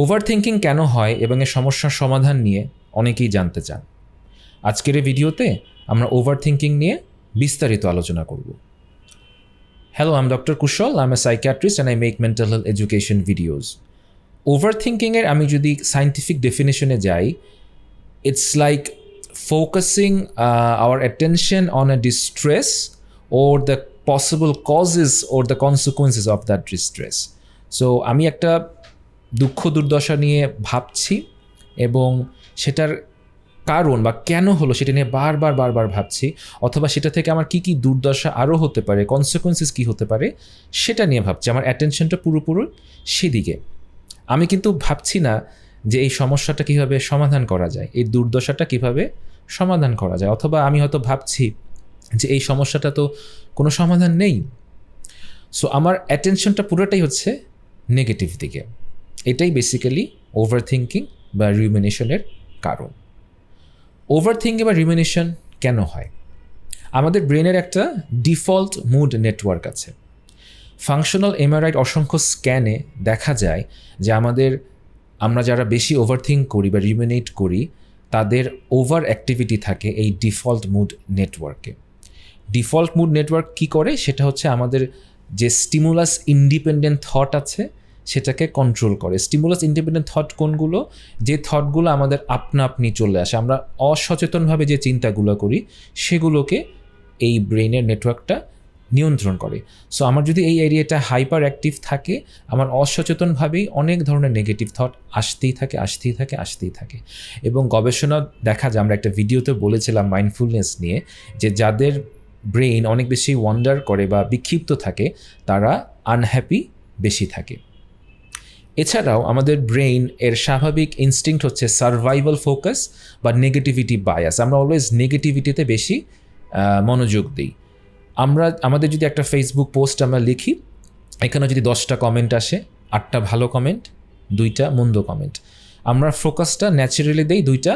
Over thinking কেন হয় এবং এর সমস্যার সমাধান নিয়ে অনেকেই জানতে চান। আজকের এই ভিডিওতে আমরা ওভার থিঙ্কিং নিয়ে বিস্তারিত আলোচনা করব। Hello I'm doctor Kushal I am a psychiatrist and I make mental health education videos over থিঙ্কিংয়ের আমি যদি সাইন্টিফিক ডেফিনেশনে যাই it's like focusing our attention on a distress or the possible causes or the consequences of that distress. So, আমি একটা দুঃখ দুর্দশা নিয়ে ভাবছি এবং সেটার কারণ বা কেন হলো সেটা নিয়ে বারবার বারবার ভাবছি, অথবা সেটা থেকে আমার কি কি দুর্দশা আরও হতে পারে কনসিকোয়েন্সেস কী হতে পারে, সেটা নিয়ে ভাবছি। আমার অ্যাটেনশনটা পুরোপুরি সেদিকে। আমি কিন্তু ভাবছি না যে এই সমস্যাটা কীভাবে সমাধান করা যায়, এই দুর্দশাটা কীভাবে সমাধান করা যায়, অথবা আমি হয়তো ভাবছি যে এই সমস্যাটা তো কোনো সমাধান নেই। সো আমার অ্যাটেনশনটা পুরোটাই হচ্ছে নেগেটিভ দিকে। এটাই বেসিক্যালি ওভার থিঙ্কিং বা রিউমিনেশনের কারণ। ওভার থিঙ্কিং বা রিউমিনেশন কেন হয়? আমাদের ব্রেনের একটা ডিফল্ট মুড নেটওয়ার্ক আছে। ফাংশনাল এমআরআইট অসংখ্য স্ক্যানে দেখা যায় যে আমাদের, আমরা যারা বেশি ওভারথিঙ্ক করি বা রিমিনেট করি, তাদের ওভার অ্যাক্টিভিটি থাকে এই ডিফল্ট মুড নেটওয়ার্কে ডিফল্ট মুড নেটওয়ার্ক কী করে? সেটা হচ্ছে আমাদের যে স্টিমুলাস ইন্ডিপেন্ডেন্ট থট আছে সেটাকে কন্ট্রোল করে। স্টিমুলাস ইন্ডিপেন্ডেন্ট থট কোনগুলো? যে থটগুলো আমাদের আপনা আপনি চলে আসে। আমরা অসচেতনভাবে যে চিন্তাগুলো করি, সেগুলোকে এই ব্রেনের নেটওয়ার্কটা নিয়ন্ত্রণ করে। সো আমার যদি এই এরিয়াটা হাইপার অ্যাক্টিভ থাকে, আমার অসচেতনভাবেই অনেক ধরনের নেগেটিভ থট আসতেই থাকে আসতেই থাকে আসতেই থাকে। এবং গবেষণা দেখা যায়, আমরা একটা ভিডিওতে বলেছিলাম মাইন্ডফুলনেস নিয়ে, যে যাদের ব্রেইন অনেক বেশি ওয়ান্ডার করে বা বিক্ষিপ্ত থাকে, তারা আনহ্যাপি বেশি থাকে। এছাড়াও আমাদের ব্রেইন এর স্বাভাবিক ইনস্টিংক্ট হচ্ছে সার্ভাইভাল ফোকাস বা নেগেটিভিটি বায়াস আমরা অলওয়েজ নেগেটিভিটিতে বেশি মনোযোগ দিই। আমরা, আমাদের যদি একটা ফেসবুক পোস্ট আমরা লিখি এখানে যদি দশটা কমেন্ট আসে, আটটা ভালো কমেন্ট দুইটা মন্দ কমেন্ট আমরা ফোকাসটা ন্যাচারালি দেই দুইটা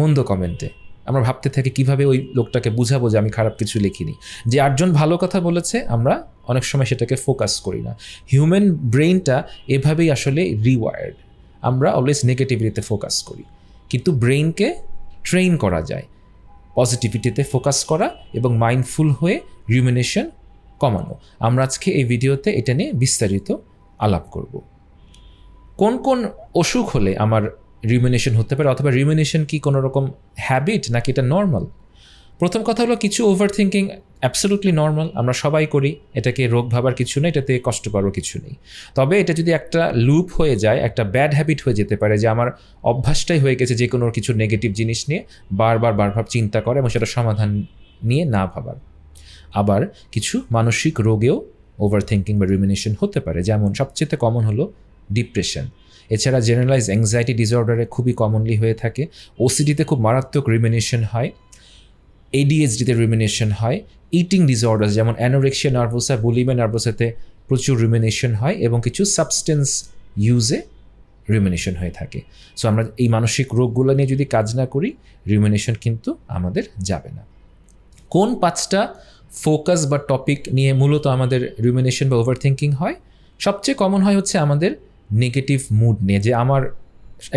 মন্দ কমেন্টে আমরা ভাবতে থাকি কীভাবে ওই লোকটাকে বুঝাবো যে আমি খারাপ কিছু লিখিনি। যে আটজন ভালো কথা বলেছে, আমরা অনেক সময় সেটাকে ফোকাস করি না। হিউম্যান ব্রেইনটা এভাবেই আসলে রিওয়ার্ড আমরা অলওয়েজ নেগেটিভিটিতে ফোকাস করি। কিন্তু ব্রেইনকে ট্রেন করা যায়। পজিটিভিটিতে ফোকাস করা এবং মাইন্ডফুল হয়ে রিউমিনেশন কমানো। আমরা আজকে এই ভিডিওতে এটা নিয়ে বিস্তারিত আলাপ করব। কোন কোন অসুখ হলে আমার রিউমিনেশন হতে পারে অথবা রিউমিনেশন কি কোনো রকম হ্যাবিট নাকি এটা নর্মাল প্রথম কথা হলো কিছু ওভার থিঙ্কিং অ্যাবসলুটলি নর্মাল আমরা সবাই করি, এটাকে রোগ ভাবার কিছু নেই, এটাতে কষ্ট পাওয়ারও কিছু নেই। তবে এটা যদি একটা লুপ হয়ে যায়, একটা ব্যাড হ্যাবিট হয়ে যেতে পারে যে আমার অভ্যাসটাই হয়ে গেছে যে কোনো কিছু নেগেটিভ জিনিস নিয়ে, বারবার বারবার চিন্তা করে এবং সেটা সমাধান নিয়ে না ভাবার। আবার কিছু মানসিক রোগেও ওভার থিঙ্কিং বা রিমিনেশন হতে পারে। যেমন সবচেয়ে কমন হলো ডিপ্রেশন এছাড়া জেনারেলাইজ অ্যাংজাইটি ডিসঅর্ডারে খুবই কমনলি হয়ে থাকে। ওসিডিতে খুব মারাত্মক রিমিনেশন হয়। এডিএইচডিতে রিমিনেশন হয়। ইটিং ডিসঅর্ডার যেমন অ্যানোরেক্সিয়া নার্ভোসা বুলিমা নার্ভোসাতে প্রচুর রিমিনেশন হয় এবং কিছু সাবস্টেন্স ইউজে রিমিনেশন হয়ে থাকে। সো আমরা এই মানসিক রোগগুলো নিয়ে যদি কাজ না করি রিমিনেশন কিন্তু আমাদের যাবে না। কোন পাঁচটা ফোকাস বা টপিক নিয়ে মূলত আমাদের রিমিনেশন বা ওভার থিঙ্কিং হয়? সবচেয়ে কমন হয় হচ্ছে আমাদের নেগেটিভ মুড নিয়ে যে আমার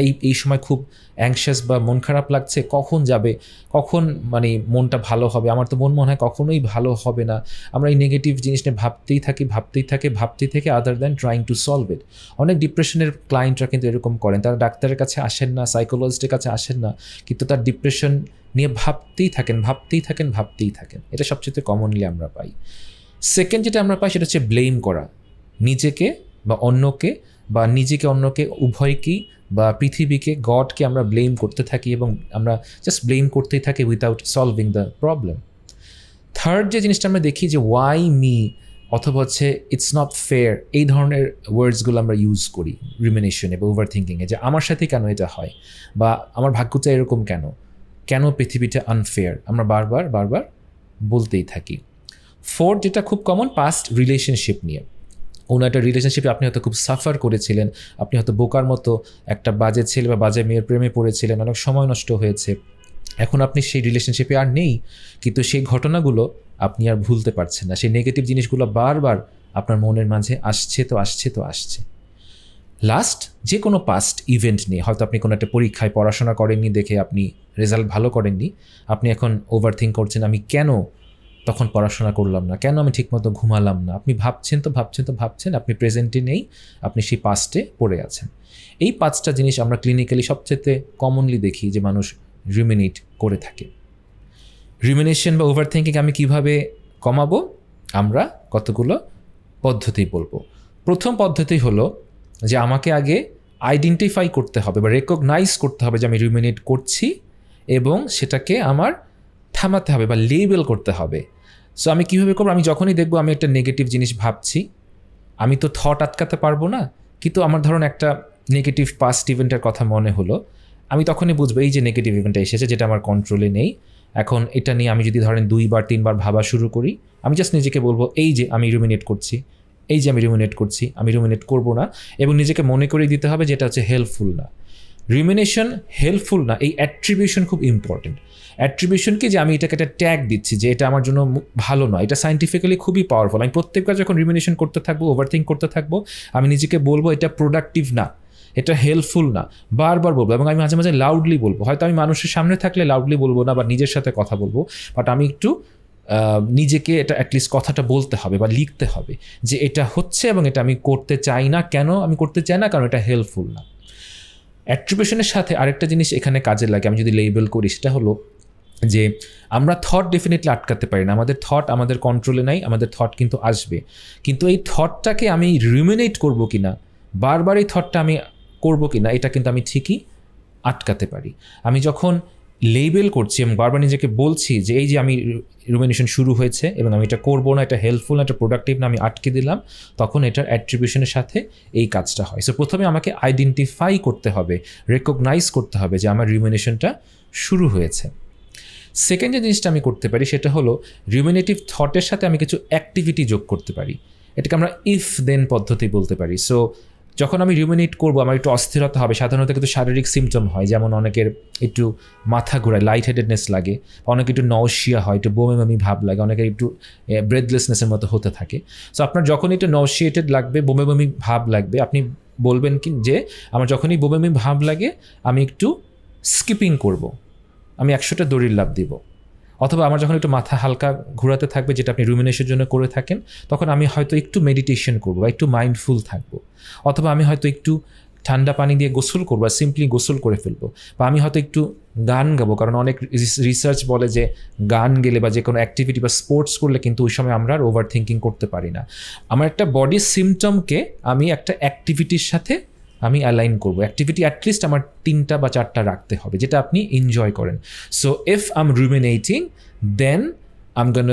এই এই সময় খুব অ্যাংশাস বা মন খারাপ লাগছে, কখন যাবে? কখন মানে মনটা ভালো হবে? আমার তো মন মনে হয় কখনোই ভালো হবে না। আমরা এই নেগেটিভ জিনিস নিয়ে ভাবতেই থাকি, ভাবতেই থাকে, ভাবতেই থেকে other than trying to solve it অনেক ডিপ্রেশনের ক্লায়েন্টরা কিন্তু এরকম করেন। তারা ডাক্তারের কাছে আসেন না সাইকোলজিস্টের কাছে আসেন না, কিন্তু তার ডিপ্রেশন নিয়ে ভাবতেই থাকেন ভাবতেই থাকেন ভাবতেই থাকেন। এটা সবচেয়ে কমনলি আমরা পাই। সেকেন্ড যেটা আমরা পাই সেটা হচ্ছে ব্লেম করা। নিজেকে বা অন্যকে বা নিজেকে অন্যকে, উভয়কেই বা পৃথিবীকে, গডকে আমরা ব্লেম করতে থাকি এবং আমরা জাস্ট ব্লেম করতেই থাকি without solving the problem third যে জিনিসটা আমরা দেখি যে ওয়াই মি অথবা হচ্ছে ইটস নট ফেয়ার এই ধরনের ওয়ার্ডসগুলো আমরা ইউজ করি রিমিনেশনে বা ওভার থিঙ্কিংয়ে যে আমার সাথে কেন এটা হয় বা আমার ভাগ্যটা এরকম কেন? কেন পৃথিবীটা আনফেয়ার আমরা বারবার বারবার বলতেই থাকি। ফোর্থ যেটা খুব কমন পাস্ট রিলেশনশিপ নিয়ে। কোনো একটা রিলেশনশিপে আপনি হয়তো খুব সাফার করেছিলেন। আপনি হয়তো বোকার মতো একটা বাজে ছেলে বা বাজে মেয়ের প্রেমে পড়েছিলেন, অনেক সময় নষ্ট হয়েছে। এখন আপনি সেই রিলেশনশিপে আর নেই, কিন্তু সেই ঘটনাগুলো আপনি আর ভুলতে পারছেন না। সেই নেগেটিভ জিনিসগুলো বারবার আপনার মনের মাঝে আসছে তো আসছে তো আসছে। লাস্ট যে কোনো পাস্ট ইভেন্ট নিয়ে, হয়তো আপনি কোনো একটা পরীক্ষায় পড়াশোনা করেননি দেখে আপনি রেজাল্ট ভালো করেননি, আপনি এখন ওভার থিঙ্ক করছেন, আমি কেন তখন পড়াশোনা করলাম না। কেন আমি ঠিকমতো ঘুমালাম না? আপনি ভাবছেন তো ভাবছেন তো, ভাবছেন। আপনি প্রেজেন্টে নেই। আপনি সেই পাস্টে পড়ে আছেন। এই পাঁচটা জিনিস আমরা ক্লিনিক্যালি সবচেয়ে কমনলি দেখি যে মানুষ রিমিনেট করে থাকে। রিমিনেশন বা ওভার থিঙ্কিং আমি কীভাবে কমাবো? আমরা কতগুলো পদ্ধতি বলব। প্রথম পদ্ধতি হলো যে আমাকে আগে আইডেন্টিফাই করতে হবে বা রেকগনাইজ করতে হবে যে আমি রিমিনেট করছি এবং সেটাকে আমার থামাতে হবে বা লেবেল করতে হবে। সো আমি কীভাবে করব? আমি যখনই দেখব আমি একটা নেগেটিভ জিনিস ভাবছি, আমি তো থট আটকাতে পারব না, কিন্তু আমার ধরুন একটা নেগেটিভ পাস্ট ইভেন্টের কথা মনে হলো, আমি তখনই বুঝব, এই যে নেগেটিভ ইভেন্টটা এসেছে, যেটা আমার কন্ট্রোলে নেই, এখন এটা নিয়ে আমি যদি ধরেন দুইবার, তিনবার ভাবা শুরু করি, আমি জাস্ট নিজেকে বলব, এই যে আমি রুমিনেট করছি, এই যে আমি রুমিনেট করছি, আমি রুমিনেট করব না। এবং নিজেকে মনে করে দিতে হবে যেটা হচ্ছে হেল্পফুল না। রিমিনেশন হেল্পফুল না, এই অ্যাট্রিবিউশন খুব ইম্পর্টেন্ট অ্যাট্রিবিউশনকে যে আমি এটাকে একটা ট্যাগ দিচ্ছি যে এটা আমার জন্য ভালো নয়, এটা সাইন্টিফিক্যালি খুবই পাওয়ারফুল আমি প্রত্যেকবার যখন রিমিনেশন করতে থাকব ওভারথিঙ্ক করতে থাকব, আমি নিজেকে বলব এটা প্রোডাক্টিভ না, এটা হেল্পফুল না, বারবার বলব এবং আমি মাঝে মাঝে লাউডলি বলব। হয়তো আমি মানুষের সামনে থাকলে লাউডলি বলব না বা নিজের সাথে কথা বলব বাট আমি একটু নিজেকে এটা অ্যাটলিস্ট কথাটা বলতে হবে বা লিখতে হবে যে এটা হচ্ছে এবং এটা আমি করতে চাই না। কেন আমি করতে চাই না? কারণ এটা হেল্পফুল না। অ্যাট্রিবিউশনের সাথে আরেকটা জিনিস এখানে কাজে লাগে। আমি যদি লেবেল করি, সেটা হলো যে আমরা থট ডেফিনেটলি আটকাতে পারি না। আমাদের থট আমাদের কন্ট্রোলে নাই, আমাদের থট কিন্তু আসবে। কিন্তু এই থটটাকে আমি রিমিনেট করব কি না বারবার এই থটটা আমি করব কি না এটা কিন্তু আমি ঠিকই আটকাতে পারি। আমি যখন লেবেল করছি এবং বারবার নিজেকে বলছি যে এই যে আমি রুমিনেশন শুরু হয়েছে এবং আমি এটা করব না, এটা হেল্পফুল না, এটা প্রোডাক্টিভ না, আমি আটকে দিলাম, তখন এটার অ্যাট্রিবিউশনের সাথে এই কাজটা হয়। সো প্রথমে আমাকে আইডেন্টিফাই করতে হবে রেকগনাইজ করতে হবে যে আমার রিমিনেশনটা শুরু হয়েছে। সেকেন্ড যে জিনিসটা আমি করতে পারি, সেটা হলো রিমিনেটিভ থটের সাথে আমি কিছু অ্যাক্টিভিটি যোগ করতে পারি। এটাকে আমরা ইফ দেন পদ্ধতি বলতে পারি। সো যখন আমি রিমিনেট করব, আমার একটু অস্থিরতা হবে, সাধারণত কিন্তু শারীরিক সিমটম হয়, যেমন অনেকের একটু মাথা ঘোরায় লাইট হেডেডনেস লাগে অনেকে একটু নওশিয়া হয়, একটু বমি বমি ভাব লাগে, অনেকের একটু ব্রেথলেসনেসের মতো হতে থাকে। সো আপনার যখন একটু নওশিয়েটেড লাগবে, বমি বমি ভাব লাগবে, আপনি বলবেন কি যে, আমার যখনই বমি বমি ভাব লাগে, আমি একটু স্কিপিং করব। আমি একশোটা দড়ির লাভ দিব। অথবা আমার যখন একটু মাথা হালকা ঘোরাতে থাকবে, যেটা আপনি রুমিনেশনের জন্য করে থাকেন, তখন আমি হয়তো একটু মেডিটেশন করব বা একটু মাইন্ডফুল থাকব। অথবা আমি হয়তো একটু ঠান্ডা পানি দিয়ে গোসল করব আর সিম্পলি গোসল করে ফেলব। বা আমি হয়তো একটু গান গাবো, কারণ অনেক রিসার্চ বলে যে গান গেলে বা যে কোনো অ্যাক্টিভিটি বা স্পোর্টস করলে কিন্তু ওই সময় আমরা আর ওভার থিঙ্কিং করতে পারি না। আমার একটা বডির সিমটমকে আমি একটা অ্যাক্টিভিটির সাথে আমি অ্যালাইন করব। অ্যাক্টিভিটি অ্যাটলিস্ট আমার তিনটা বা চারটা রাখতে হবে, যেটা আপনি এনজয় করেন। So if I'm ruminating then I'm gonna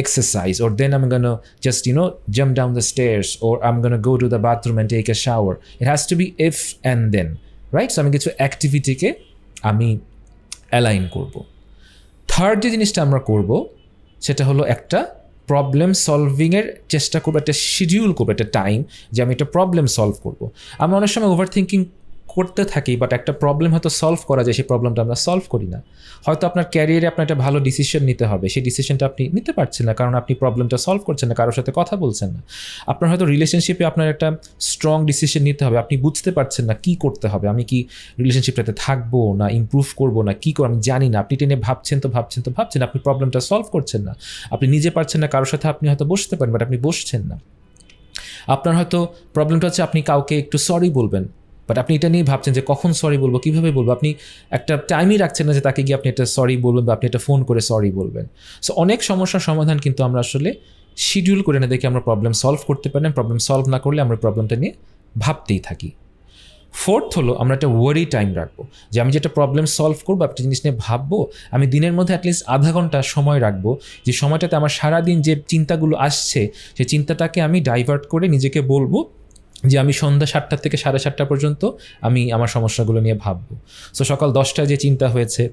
exercise or then I'm gonna just you know jump down the stairs or I'm gonna go to the bathroom and take a shower it has to be if and then right so আমি কিছু অ্যাক্টিভিটিকে আমি align করব। Third যে জিনিসটা আমরা করব, সেটা হলো একটা প্রবলেম সলভিংয়ের চেষ্টা করব, একটা শিডিউল করব, একটা টাইম যে আমি একটা প্রবলেম সলভ করব। আমরা অনেক সময় ওভার থিঙ্কিং করতে থাকি বাট একটা প্রবলেম হয়তো সলভ করা যায়, সেই প্রবলেমটা আমরা সলভ করি না। হয়তো আপনার ক্যারিয়ারে আপনার একটা ভালো ডিসিশন নিতে হবে, সেই ডিসিশনটা আপনি নিতে পারছেন না, কারণ আপনি প্রবলেমটা সলভ করছেন না, কারোর সাথে কথা বলছেন না। আপনার হয়তো রিলেশনশিপে আপনার একটা স্ট্রং ডিসিশন নিতে হবে, আপনি বুঝতে পারছেন না কি করতে হবে, আমি কি রিলেশনশিপটাতে থাকব না ইমপ্রুভ করব না, কী করব আমি জানি না, আপনি টেনে ভাবছেন তো ভাবছেন তো ভাবছেন, আপনি প্রবলেমটা সলভ করছেন না। আপনি নিজে পারছেন না, কারোর সাথে আপনি হয়তো বসতে পারেন বাট আপনি বসছেন না। আপনার হয়তো প্রবলেমটা হচ্ছে আপনি কাউকে একটু সরি বলবেন বাট আপনি এটা নিয়ে ভাবছেন যে কখন সরি বলব, কীভাবে বলব? আপনি একটা টাইমই রাখছেন না যে তাকে গিয়ে আপনি একটা সরি বলবেন বা আপনি একটা ফোন করে সরি বলবেন। সো অনেক সমস্যার সমাধান কিন্তু আমরা আসলে শিডিউল করে না দেখে আমরা প্রবলেম সলভ করতে পারি না প্রবলেম সলভ না করলে আমরা প্রবলেমটা নিয়ে ভাবতেই থাকি। ফোর্থ হলো আমরা একটা ওয়ারি টাইম রাখব। যে আমি যেটা প্রবলেম সলভ করব, একটা জিনিস নিয়ে ভাববো, আমি দিনের মধ্যে অ্যাটলিস্ট আধা ঘণ্টা সময় রাখব, যে সময়টাতে আমার সারাদিন যে চিন্তাগুলো আসছে, সেই চিন্তাটাকে আমি ডাইভার্ট করে নিজেকে বলব যে আমি সন্ধ্যা সাতটার থেকে সাড়ে সাতটা পর্যন্ত আমি আমার সমস্যাগুলো নিয়ে ভাববো। সো সকাল দশটায় যে চিন্তা হয়েছে,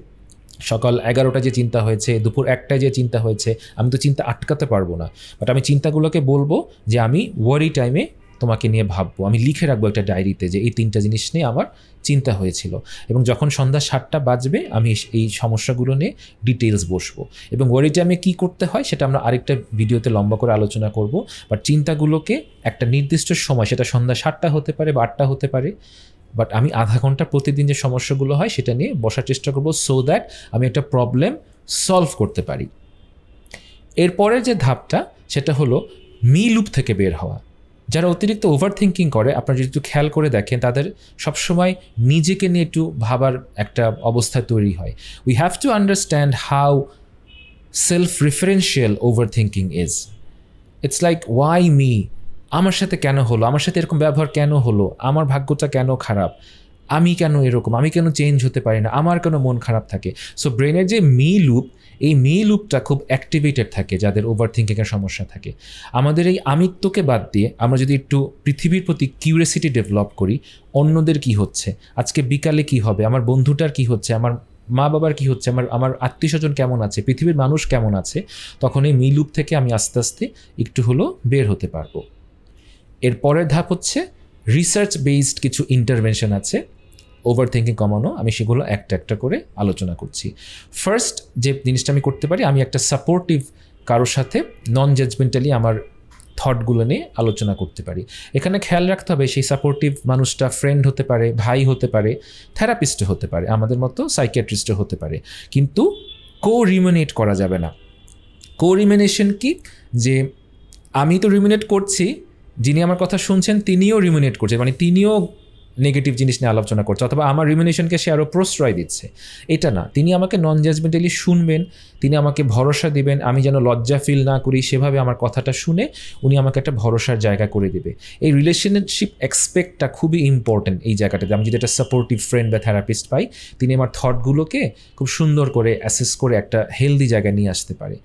সকাল এগারোটা যে চিন্তা হয়েছে, দুপুর একটায় যে চিন্তা হয়েছে, আমি তো চিন্তা আটকাতে পারব না। বাট আমি চিন্তাগুলোকে বলব যে আমি ওয়ারি টাইমে তোমাকে নিয়ে ভাববো। আমি লিখে রাখব একটা ডায়েরিতে যে এই তিনটা জিনিস নিয়ে আমার চিন্তা হয়েছিল। এবং যখন সন্ধ্যা সাতটা বাজবে, আমি এই সমস্যাগুলো নিয়ে ডিটেলস বসবো। এবং ওয়ারি টাইমে কী করতে হয়, সেটা আমরা আরেকটা ভিডিওতে লম্বা করে আলোচনা করব। বাট চিন্তাগুলোকে একটা নির্দিষ্ট সময়, সেটা সন্ধ্যা সাতটা হতে পারে বা আটটা হতে পারে বাট আমি আধা ঘণ্টা প্রতিদিন যে সমস্যাগুলো হয়, সেটা নিয়ে বসার চেষ্টা করব সো দ্যাট আমি একটা প্রবলেম সলভ করতে পারি। এরপরের যে ধাপটা, সেটা হলো মি লুপ থেকে বের হওয়া। যারা অতিরিক্ত ওভার থিঙ্কিং করে, আপনারা যদি একটু খেয়াল করে দেখেন, তাদের সবসময় নিজেকে নিয়ে একটু ভাবার একটা অবস্থা তৈরি হয়। We have to understand how self referential over thinking is it's like why me আমার সাথে কেন হলো? আমার সাথে এরকম ব্যবহার কেন হলো? আমার ভাগ্যটা কেন খারাপ? আমি কেন এরকম? আমি কেন চেঞ্জ হতে পারি না? আমার কেন মন খারাপ থাকে? সো ব্রেনের যে মি লুপ এই মি লুপটা খুব অ্যাক্টিভেটেড থাকে যাদের ওভার থিঙ্কিংয়ের সমস্যা থাকে। আমাদের এই আমিত্বকে বাদ দিয়ে আমরা যদি একটু পৃথিবীর প্রতি কিউরিয়াসিটি ডেভেলপ করি, অন্যদের কি হচ্ছে? আজকে বিকালে কি হবে? আমার বন্ধুটার কি হচ্ছে? আমার মা বাবার কি হচ্ছে? আমার আমার আত্মীয় স্বজন কেমন আছে? পৃথিবীর মানুষ কেমন আছে? তখন এই মি লুপ থেকে আমি আস্তে আস্তে একটু হলো বের হতে পারব। এর পরের ধাপ হচ্ছে রিসার্চ বেসড কিছু ইন্টারভেনশন আছে। ওভার থিঙ্কিং কমানো, আমি সেগুলো একটা একটা করে আলোচনা করছি। ফার্স্ট যে জিনিসটা আমি করতে পারি, আমি একটা সাপোর্টিভ কারোর সাথে নন জাজমেন্টালি আমার থটগুলো নিয়ে আলোচনা করতে পারি। এখানে খেয়াল রাখতে হবে, সেই সাপোর্টিভ মানুষটা ফ্রেন্ড হতে পারে, ভাই হতে পারে থেরাপিস্টও হতে পারে, আমাদের মতো সাইকিয়াট্রিস্টও হতে পারে। কিন্তু কো রিমিনেট করা যাবে না। কো রিমিনেশন কি? যে আমি তো রিমিনেট করছি, যিনি আমার কথা শুনছেন তিনিও রিমিনেট করছেন মানে তিনিও নেগেটিভ জিনিস নিয়ে আলোচনা করছে, অথবা আমার রিমিনেশনকে সে আরও প্রশ্রয় দিচ্ছে। এটা না, তিনি আমাকে নন জাজমেন্টালি শুনবেন, তিনি আমাকে ভরসা দিবেন, আমি যেন লজ্জা ফিল না করি, সেভাবে আমার কথাটা শুনে উনি আমাকে একটা ভরসার জায়গা করে দেবে। এই রিলেশনশিপ এক্সপেক্টটা খুবই ইম্পর্টেন্ট এই জায়গাটাতে। আমি যদি একটা সাপোর্টিভ ফ্রেন্ড বা থেরাপিস্ট পাই, তিনি আমার থটগুলোকে খুব সুন্দর করে অ্যাসেস করে একটা হেলদি জায়গায় নিয়ে আসতে পারে।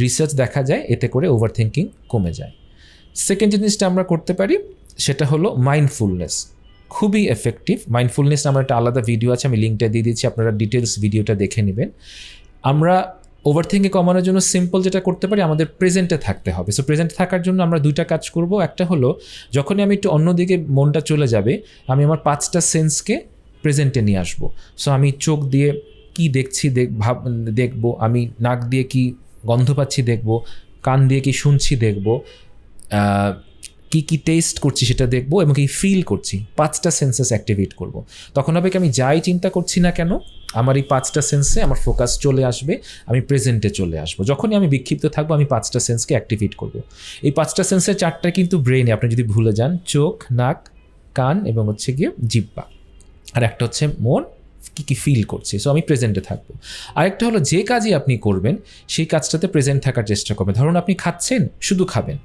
রিসার্চ দেখা যায়, এতে করে ওভার থিঙ্কিং কমে যায়। সেকেন্ড জিনিসটা আমরা করতে পারি, সেটা হলো মাইন্ডফুলনেস খুবই এফেক্টিভ মাইন্ডফুলনেস আমার একটা আলাদা ভিডিও আছে, আমি লিঙ্কটা দিয়ে দিচ্ছি, আপনারা ডিটেলস ভিডিওটা দেখে নেবেন। আমরা ওভার থিঙ্কিং কমানোর জন্য সিম্পল যেটা করতে পারি, আমাদের প্রেজেন্টে থাকতে হবে। সো প্রেজেন্টে থাকার জন্য আমরা দুইটা কাজ করব। একটা হলো, যখনই আমি একটু অন্যদিকে মনটা চলে যাবে, আমি আমার পাঁচটা সেন্সকে প্রেজেন্টে নিয়ে আসব। সো আমি চোখ দিয়ে কি দেখছি দেখ ভাব দেখব, আমি নাক দিয়ে কি গন্ধ পাচ্ছি দেখব, কান দিয়ে কি শুনছি দেখব কি কি টেস্ট করছি সেটা দেখব এবং কি ফিল করছি, পাঁচটা সেন্সেস অ্যাক্টিভেট করব। তখন হবে কি আমি যাই চিন্তা করছি না কেন, আমার এই পাঁচটা সেন্সে আমার ফোকাস চলে আসবে, আমি প্রেজেন্টে চলে আসব। যখনই আমি বিক্ষিপ্ত থাকব, আমি পাঁচটা সেন্সকে অ্যাক্টিভেট করব। এই পাঁচটা সেন্সের চারটা কিন্তু ব্রেনে আপনি যদি ভুলে যান, চোখ, নাক, কান এবং হচ্ছে গিয়ে জিব্বা। আর একটা হচ্ছে মন, কী কী ফিল করছি সো আমি প্রেজেন্টে থাকব। আরেকটা হলো যে কাজই আপনি করবেন, সেই কাজটাতে প্রেজেন্ট থাকার চেষ্টা করবেন। ধরুন আপনি খাচ্ছেন, শুধু খাবেন।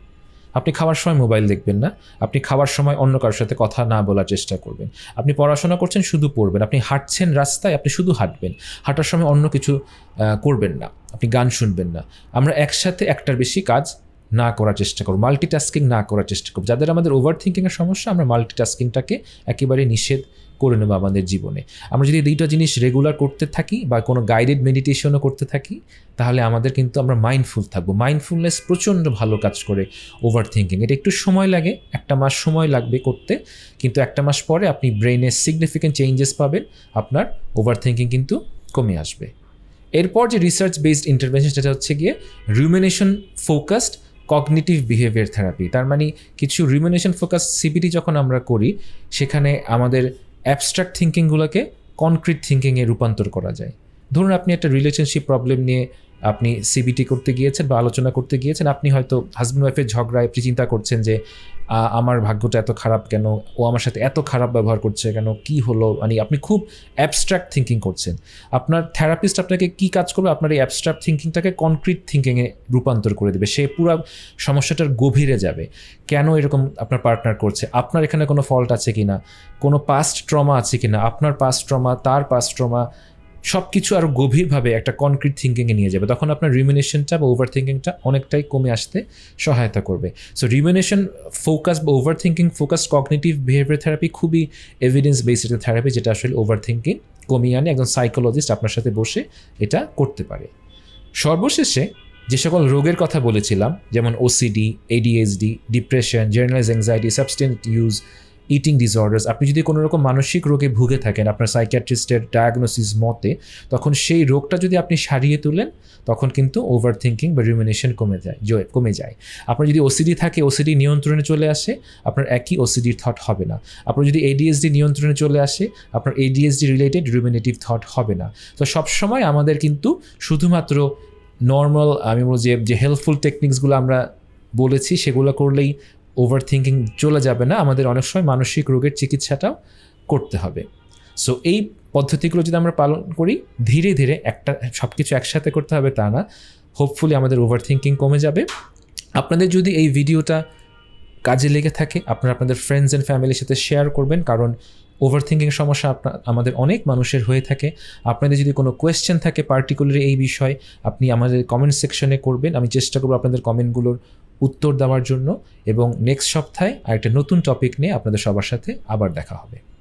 আপনি খাওয়ার সময় মোবাইল দেখবেন না। আপনি খাওয়ার সময় অন্য কারোর সাথে কথা না বলার চেষ্টা করবেন। আপনি পড়াশোনা করছেন, শুধু পড়বেন। আপনি হাঁটছেন রাস্তায়, আপনি শুধু হাঁটবেন। হাঁটার সময় অন্য কিছু করবেন না। আপনি গান শুনবেন না। আমরা একসাথে একটার বেশি কাজ না করার চেষ্টা করব মাল্টিটাস্কিং না করার চেষ্টা করব। যাদের আমাদের ওভার থিঙ্কিংয়ের সমস্যা, আমরা মাল্টিটাস্কিংটাকে একেবারে নিষেধ করে নেব আমাদের জীবনে। আমরা যদি দুইটা জিনিস রেগুলার করতে থাকি বা কোনো গাইডেড মেডিটেশনও করতে থাকি, তাহলে আমাদের কিন্তু আমরা মাইন্ডফুল থাকব। মাইন্ডফুলনেস প্রচণ্ড ভালো কাজ করে ওভার থিঙ্কিং এটা একটু সময় লাগে, একটা মাস সময় লাগবে করতে, কিন্তু একটা মাস পরে আপনি ব্রেনে সিগনিফিক্যান্ট চেঞ্জেস পাবেন, আপনার ওভার থিঙ্কিং কিন্তু কমে আসবে। এরপর যে রিসার্চ বেসড ইন্টারভেনশন সেটা হচ্ছে গিয়ে rumination focused cognitive behaviour therapy তার মানে কিছু রিমিনেশন ফোকাস সিবিটি যখন আমরা করি, সেখানে আমাদের অ্যাবস্ট্রাক্ট থিঙ্কিংগুলোকে কনক্রিট থিঙ্কিংয়ে রূপান্তর করা যায়। ধরুন আপনি একটা রিলেশনশিপ প্রবলেম নিয়ে আপনি সিবিটি করতে গিয়েছেন বা আলোচনা করতে গিয়েছেন, আপনি হয়তো হাজব্যান্ড ওয়াইফের ঝগড়ায় আপনি চিন্তা করছেন যে আমার ভাগ্যটা এত খারাপ কেন? ও আমার সাথে এত খারাপ ব্যবহার করছে কেন? কি হলো? মানে আপনি খুব অ্যাবস্ট্রাক্ট থিঙ্কিং করছেন। আপনার থেরাপিস্ট আপনাকে কি কাজ করবে? আপনার এই অ্যাবস্ট্রাক্ট থিঙ্কিংটাকে কনক্রিট থিঙ্কিংয়ে রূপান্তর করে দেবে। সে পুরো সমস্যাটার গভীরে যাবে। কেন এরকম আপনার পার্টনার করছে? আপনার এখানে কোনো ফল্ট আছে কি না কোনো পাস্ট ট্রমা আছে কি না আপনার পাস্ট ট্রমা তার পাস্ট ট্রমা সব কিছু আরও গভীরভাবে একটা কনক্রিট থিঙ্কিংয়ে নিয়ে যাবে। তখন আপনার রিমিনেশনটা বা ওভার থিঙ্কিংটা অনেকটাই কমে আসতে সহায়তা করবে। সো রিমিনেশন ফোকাস বা over thinking focus cognitive behaviour therapy খুবই এভিডেন্স বেসড একটা থেরাপি যেটা আসলে ওভার থিঙ্কিং কমিয়ে আনে। একজন সাইকোলজিস্ট আপনার সাথে বসে এটা করতে পারে। সর্বশেষে যে সকল রোগের কথা বলেছিলাম, যেমন OCD ADSD depression generalize anxiety substance use eating disorders আপনি যদি কোনো রকম মানসিক রোগে ভুগে থাকেন, আপনার সাইকিয়াট্রিস্টের ডায়াগনোসিস মতে, তখন সেই রোগটা যদি আপনি সারিয়ে তুলেন, তখন কিন্তু ওভার থিঙ্কিং বা রিমিনেশন কমে যায়, জ- কমে যায়। আপনার যদি ওসিডি থাকে ওসিডি নিয়ন্ত্রণে চলে আসে, আপনার একই ওসিডির থট হবে না। আপনার যদি এডিএসডি নিয়ন্ত্রণে চলে আসে, আপনার এডিএসডি রিলেটেড রুমিনেটিভ থট হবে না। তো সবসময় আমাদের কিন্তু শুধুমাত্র নর্মাল আমি বলব যে যে হেল্পফুল টেকনিক্সগুলো আমরা বলেছি, সেগুলো করলেই ওভার থিঙ্কিং চলে যাবে না, আমাদের অনেক সময় মানসিক রোগের চিকিৎসাটাও করতে হবে। সো এই পদ্ধতিগুলো যদি আমরা পালন করি, ধীরে ধীরে একটা সব কিছু একসাথে করতে হবে তা না। হোপফুলি আমাদের ওভার থিঙ্কিং কমে যাবে। আপনাদের যদি এই ভিডিওটা কাজে লেগে থাকে, আপনারা আপনাদের ফ্রেন্ডস অ্যান্ড ফ্যামিলির সাথে শেয়ার করবেন, কারণ ওভার থিঙ্কিং সমস্যা আপনা- আমাদের অনেক মানুষের হয়ে থাকে। আপনাদের যদি কোনো কোয়েশ্চেন থাকে পার্টিকুলারলি এই বিষয়ে, আপনি আমাদের কমেন্ট সেকশনে করবেন। আমি চেষ্টা করব আপনাদের কমেন্টগুলোর উত্তর দেওয়ার জন্য এবং নেক্সট সপ্তাহে আরেকটা নতুন টপিক নিয়ে আপনাদের সবার সাথে আবার দেখা হবে।